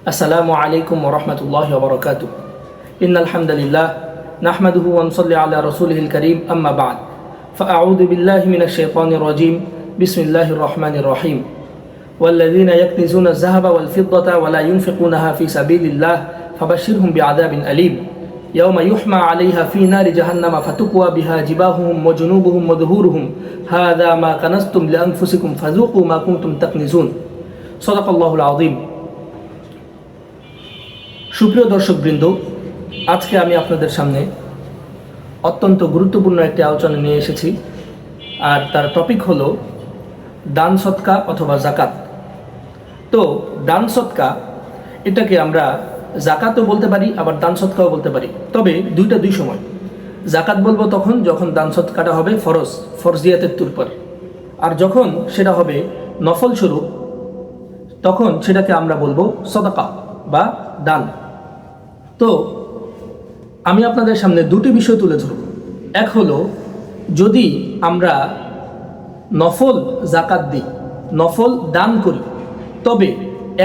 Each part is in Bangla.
السلام عليكم ورحمة الله وبركاته. إن الحمد لله نحمده ونصلي على رسوله الكريم. أما بعد فأعوذ بالله من الشيطان الرجيم. بسم الله الرحمن الرحيم. والذين يكنزون الذهب والفضة ولا ينفقونها في سبيل الله فبشرهم بعذاب أليم. يوم يحمى عليها في نار جهنم فتقوى بها جباههم وجنوبهم وظهورهم. هذا ما كنزتم لأنفسكم فذوقوا ما كنتم تكنزون. صدق الله العظيم. সুপ্রিয় দর্শকবৃন্দ, আজকে আমি আপনাদের সামনে অত্যন্ত গুরুত্বপূর্ণ একটি আলোচনা নিয়ে এসেছি। আর তার টপিক হলো দান সৎকা অথবা জাকাত তো দান সৎকা, এটাকে আমরা জাকাতও বলতে পারি, আবার দান সৎকাও বলতে পারি। তবে দুইটা দুই সময়। জাকাত বলব তখন যখন দান সৎকাটা হবে ফরজ, ফরজিয়াতের তুর পর। আর যখন সেটা হবে নফল স্বরূপ, তখন সেটাকে আমরা বলব সদাকা বা দান। তো আমি আপনাদের সামনে দুটি বিষয় তুলে ধরব। এক হলো, যদি আমরা নফল জাকাত দিই, নফল দান করি, তবে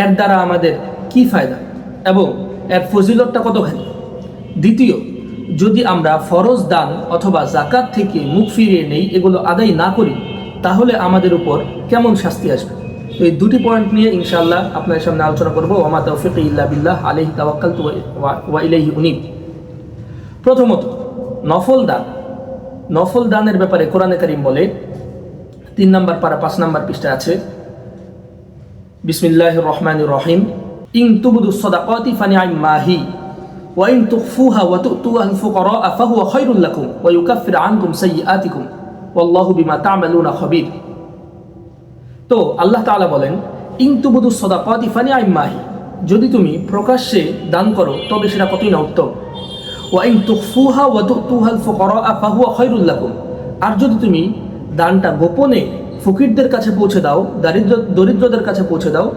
এর দ্বারা আমাদের কি ফায়দা এবং এর ফজিলতটা কতখানি দ্বিতীয়, যদি আমরা ফরজ দান অথবা জাকাত থেকে মুখ ফিরিয়ে নেই, এগুলো আদায় না করি, তাহলে আমাদের উপর কেমন শাস্তি আসবে? এই দুটি পয়েন্ট নিয়ে ইনশাল্লাহ আপনাদের সামনে আলোচনা করব। ওমা তৌফিক ইল্লা বিল্লাহ আলহি তাওয়াক্কাল ওয়া ইলাইহি উনিব। প্রথমত, নফল দান। নফল দানের ব্যাপারে কোরআনে করিম বলে, তিন নম্বর পারা পাঁচ নম্বর পৃষ্ঠা আছে বিসমিল্লাহ রহমান রহিম ইং তুবুদু সদাকতি ফানি আই মাহি ওয়াইন তুফুহা ওয়াতুতুহা ফুকরা ফাহুয়া খায়রুল লাকুম, ওয়া ইউকাফিরু আনকুম সাইয়াতিকুম ওয়াল্লাহু বিমা তা'মালুনা খাবীর। তো আল্লাহ তাআলা বলেন ইং তুবুদু ইফানি ফানিআম মাহি যদি তুমি প্রকাশ্যে দান করো, তবে সেটা কতই না উত্তম। ওয়াইন তুকফুহা ওয়া তুতুহাল ফুকারা ফাহুয়া খায়রুল লাকুম। আর যদি তুমি দানটা গোপনে ফকিরদের কাছে পৌঁছে দাও, দারিদ্র, দরিদ্রদের কাছে পৌঁছে দাও,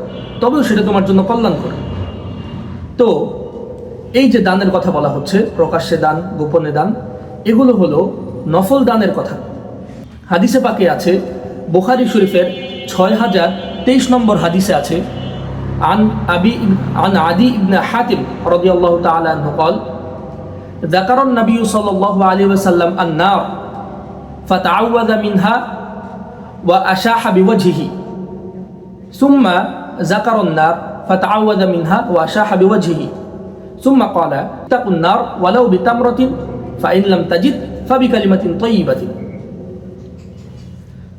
তবেও সেটা তোমার জন্য কল্যাণকর। তো এই যে দানের কথা বলা হচ্ছে, প্রকাশ্যে দান, গোপনে দান, এগুলো হলো নফল দানের কথা। হাদিসে পাকে আছে, বোখারি শরীফের ছয় হাজার তেইশ নম্বর হাদিসে আছে আন আবি আন আদি ইবনে হাতিম রাদিয়াল্লাহু তাআলা আনহু قال ذكر النبي صلى الله عليه وسلم النار فتعوذ منها وأشاح بوجهه ثم ذكر النار فتعوذ منها وأشاح بوجهه ثم قال اتقوا النار ولو بتمرة فإن لم تجد فبكلمة طيبة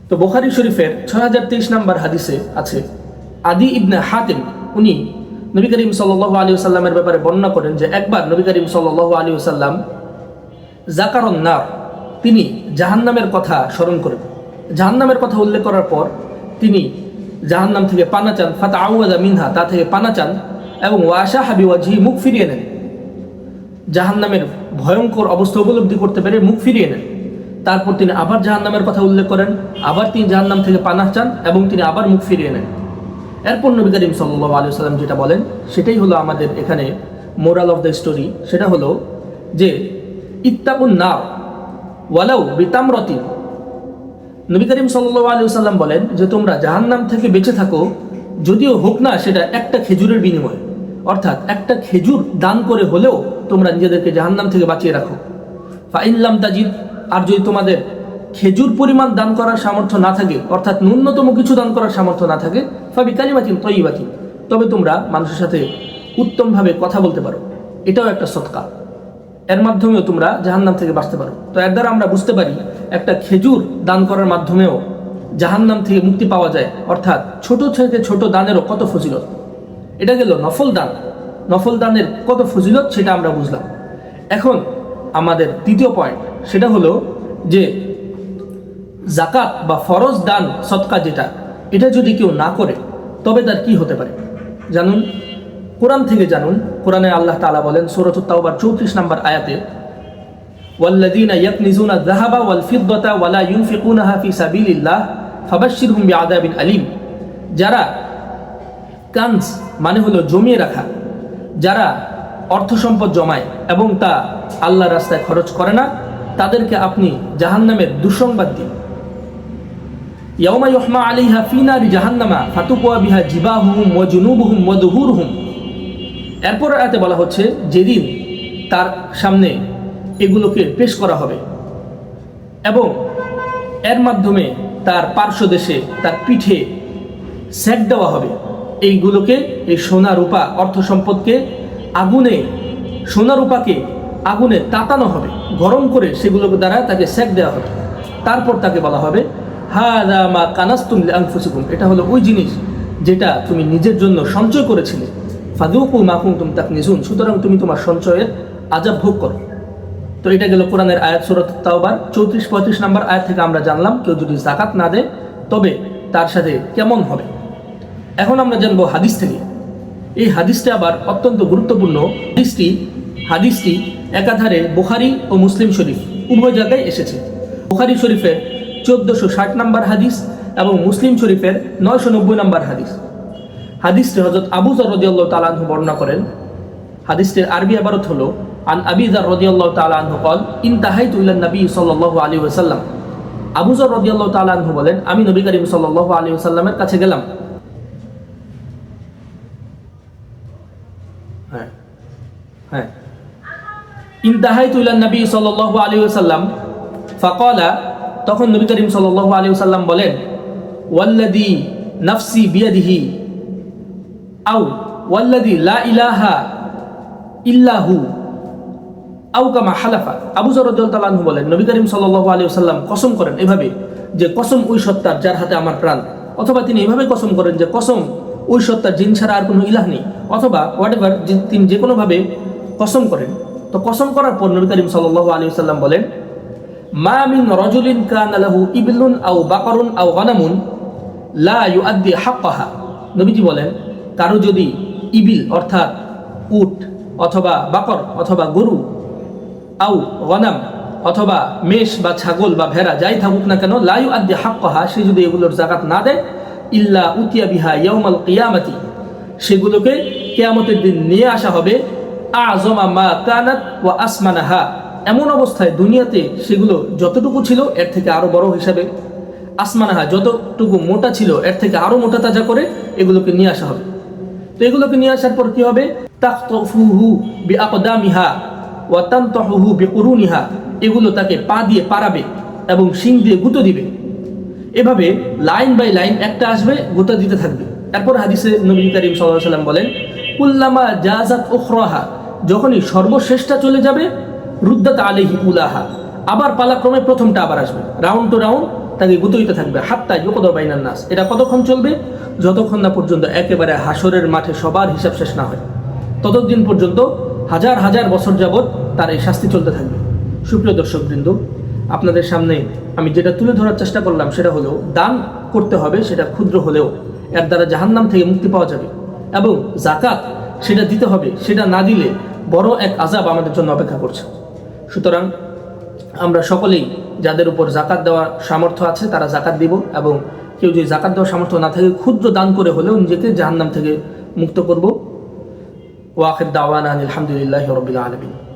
তো বোখারি শরীফের ছয় হাজার তেইশ নম্বর হাদিসে আছে, আদি ইবনে হাতিম, উনি নবী করিম সাল্লাহ আলী সাল্লামের ব্যাপারে বর্ণনা করেন যে একবার নবী করিম সাল্লাহ আলী সাল্লাম জাকারন নার, তিনি জাহান্নামের কথা স্মরণ করেন। জাহান্নামের কথা উল্লেখ করার পর তিনি জাহান্নাম থেকে পানা চান ফাতা আউয়াদা মিনহা, তা থেকে পানা চান এবং ওয়াশা হাবি ওয়াজি মুখ ফিরিয়ে নেন। জাহান্নামের ভয়ঙ্কর অবস্থা উপলব্ধি করতে পেরে মুখ ফিরিয়ে নেন। তারপর তিনি আবার জাহান্নামের কথা উল্লেখ করেন, আবার তিনি জাহান্নাম থেকে পানাহ চান এবং তিনি আবার মুখ ফিরিয়ে নেন। এরপর নবী করিম সাল্লাহ আলু সাল্লাম যেটা বলেন, সেটাই হলো আমাদের এখানে মোরাল অফ দ্য স্টোরি সেটা হলো যে, ইত্তাকুন না ওয়ালাউ বিতামরতি নবী করিম সাল্লাহ আলু সাল্লাম বলেন যে, তোমরা জাহান্নাম থেকে বেঁচে থাকো, যদিও হোক না সেটা একটা খেজুরের বিনিময়ে। অর্থাৎ একটা খেজুর দান করে হলেও তোমরা নিজেদেরকে জাহান্নাম থেকে বাঁচিয়ে রাখো। ফাইনলাম তাজিদ আর যদি তোমাদের খেজুর পরিমাণ দান করার সামর্থ্য না থাকে, অর্থাৎ ন্যূনতম কিছু দান করার সামর্থ্য না থাকে, ফাবি কালিমাতিন তৈবাতিন তবে তোমরা মানুষের সাথে উত্তমভাবে কথা বলতে পারো। এটাও একটা সৎকার এর মাধ্যমেও তোমরা জাহান্নাম থেকে বাঁচতে পারো। তো এর দ্বারা আমরা বুঝতে পারি, একটা খেজুর দান করার মাধ্যমেও জাহান্নাম থেকে মুক্তি পাওয়া যায়, অর্থাৎ ছোট থেকে ছোট দানেরও কত ফজিলত। এটা গেল নফল দান। নফল দানের কত ফজিলত সেটা আমরা বুঝলাম। এখন আমাদের দ্বিতীয় পয়েন্ট সেটা হলো যে জাকাত বা ফরজ দান সৎকা যেটা এটা যদি কেউ না করে তবে তার কি হতে পারে জানুন কোরআন থেকে জানুন কোরআনে আল্লাহ তালা বলেন সুরত তাওবার চৌত্রিশ নম্বর আয়াতে والذين يكنزون الذهب والفضة ولا ينفقونها في سبيل الله فبشرهم بعذاب أليم যারা কানস মানে হলো জমিয়ে রাখা যারা অর্থ সম্পদ জমায় এবং তা আল্লাহ রাস্তায় খরচ করে না তাদেরকে আপনি জাহান্নামের দুঃসংবাদ দিন। ইয়াউমা ইউহমা আলাইহা ফি নারি জাহান্নামা ফাতুকুয়া বিহা জিবাহুহুম ওয়া জুনুবুহুম ওয়া দুহুরুহুম। এরপর আয়াতে বলা হচ্ছে, যেদিন তার সামনে এগুলোকে পেশ করা হবে এবং এর মাধ্যমে তার পার্শ্ব দেশে তার পিঠে স্যাক দেওয়া হবে। এইগুলোকে এই সোনা রূপা অর্থ সম্পদকে আগুনে, সোনা রূপাকে আগুনে তাতানো হবে। গরম করে সেগুলোকে দ্বারা তাকে স্যাক দেওয়া হবে। তারপর তাকে বলা হবে হা মা কানাস্তুম আনফুসিকুম এটা হলো ওই জিনিস যেটা তুমি নিজের জন্য সঞ্চয় করেছিলে। ফাদুকু মাকুম তুম তাক নিজুন সুতরাং তুমি তোমার সঞ্চয়ের আজাব ভোগ করো। তো এটা গেল কোরআনের আয়াত সুরত তাওবার, চৌত্রিশ পঁয়ত্রিশ নম্বর আয়াত থেকে আমরা জানলাম, কেউ যদি জাকাত না দেয়, তবে তার সাথে কেমন হবে? এখন আমরা জানব হাদিস থেকে। এই হাদিসটা আবার অত্যন্ত গুরুত্বপূর্ণ। হাদিসটি হাদিসটি একাধারে বুখারি ও মুসলিম শরীফ, উভয় জায়গায় এসেছে। বুখারি শরীফের চোদ্দশো ষাট নম্বর হাদিস এবং মুসলিম শরীফের নয়শো নব্বই নম্বর হাদিস। হাদিসটি হজরত আবু জরদিয়াল্লাহ তালাহু বর্ণনা করেন। হাদিসটির আরবি আবারত হলো, আন আবি জার রদিয়াল্লাহ তালাহু কল ইন তাহাইতু ইলান নবী সাল্লাল্লাহু আলাইহি ওয়াসাল্লাম। আবু জর রদিয়াল্লাহ তালাহু বলেন, আমি নবী করিম সাল্লাল্লাহু আলাইহি ওয়াসাল্লামের কাছে গেলাম। হ্যাঁ হ্যাঁ। ইন্তাহাইতু ইলান নবী সাল্লাল্লাহু আলাইহি ওয়াসাল্লাম, ফাকালা, তখন নবী করিম সাল্লাল্লাহু আলাইহি ওয়াসাল্লাম বলেন, ওয়াল্লাযী নাফসি বিয়াদিহি, আও ওয়াল্লাযী লা ইলাহা ইল্লাহু আউ কামা হালাফা। আবু জরদালু বলেন, নবী করিম সাল্লাল্লাহু আলাইহি ওয়াসাল্লাম কসম করেন এভাবে যে কসম ওই সত্তার যার হাতে আমার প্রাণ। অথবা তিনি এভাবে কসম করেন যে কসম ওই সত্তার জিন ছাড়া আর কোনো ইলাহ নেই। অথবা হোয়াট এভার তিনি যে কোনোভাবে কসম করেন। তো কসম করার পর নবী করিম সাল্লাল্লাহু আলাইহি ওয়াসাল্লাম বলেন, মা মিন রজুলিন কানা লাহু ইবলুন আও বাকরুন আও গানামুন লা ইউআদ্দি হাক্কাহা। নবীজি বলেন, কারও যদি ইবিল অর্থাৎ উট অথবা বাকর অথবা গরু আউ গনাম অথবা মেষ বা ছাগল বা ভেড়া যাই থাকুক না কেন লাইউ আদ্দি হাক্কাহা, সে যদি এগুলোর জাকাত না দেয়, ইল্লা উতিয়া বিহা ইয়াউমাল কিয়ামাতি, সেগুলোকে কেয়ামতের দিন নিয়ে আসা হবে আজমা মা কানাত ওয়া আসমানাহা। এমন অবস্থায় দুনিয়াতে সেগুলো যতটুকু ছিল, এর থেকে আরও বড় হিসাবে। আসমানাহা যতটুকু মোটা ছিল, এর থেকে আরও মোটা তাজা করে এগুলোকে নিয়ে আসা হবে। তো এগুলোকে নিয়ে আসার পর কি হবে? তাকতফুহু বিকুরুনিহা। এগুলো তাকে পা দিয়ে পারাবে এবং শিং দিয়ে গুঁতো দিবে। এভাবে লাইন বাই লাইন একটা আসবে, গোতা দিতে থাকবে। এরপর হাদিসে নবী করিম আলাইহি সাল্লাম বলেন, কুল্লামা জাজাত উখরাহা। যখনই সর্বশ্রেষ্ঠটা চলে যাবে, রুদ্দাত আলাইহি উলাহা। আবার পালাক্রমে প্রথমটা আবার আসবে। রাউন্ড টু রাউন্ড তাকে গুঁতো দিতে থাকবে। হাত্তা ইউকদ বাইনান নাস। এটা কতক্ষণ চলবে? যতক্ষণ না পর্যন্ত একেবারে হাসরের মাঠে সবার হিসাব শেষ না হয়। ততদিন পর্যন্ত হাজার হাজার বছর যাবৎ তার এই শাস্তি চলতে থাকবে। সুপ্রিয় দর্শক বৃন্দ আপনাদের সামনে আমি যেটা তুলে ধরার চেষ্টা করলাম সেটা হলো, দান করতে হবে, সেটা ক্ষুদ্র হলেও। এর দ্বারা জাহান্নাম থেকে মুক্তি পাওয়া যাবে। এবং জাকাত সেটা দিতে হবে, সেটা না দিলে বড় এক আজাব আমাদের জন্য অপেক্ষা করছে। সুতরাং আমরা সকলেই যাদের উপর জাকাত দেওয়ার সামর্থ্য আছে তারা জাকাত দিব এবং কেউ যদি জাকাত দেওয়ার সামর্থ্য না থাকে, ক্ষুদ্র দান করে হলেও নিজেকে জাহান্নাম থেকে মুক্ত করব। ওয়াকের দাওয়ান আলহামদুলিল্লাহ রবিল আলমিন।